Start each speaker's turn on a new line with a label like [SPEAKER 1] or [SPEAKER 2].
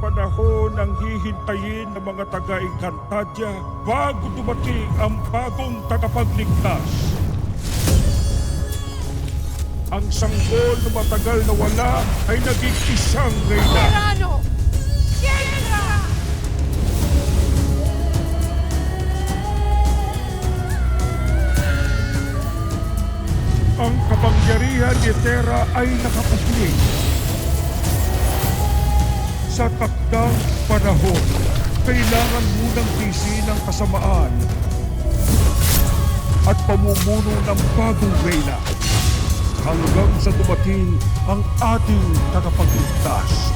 [SPEAKER 1] panahon ang hihintayin ng mga taga-Encantadia bago dumating ang bagong tagapagligtas. Ang sanggol na matagal na wala ay naging isang reyna.
[SPEAKER 2] Tirano!
[SPEAKER 1] Ang kapangyarihan ni Terra ay nakapuslit. Sa takdang panahon, kailangan munang tisin ang kasamaan at pamumuno ng bagong reyna hanggang sa dumating ang ating tagapagligtas.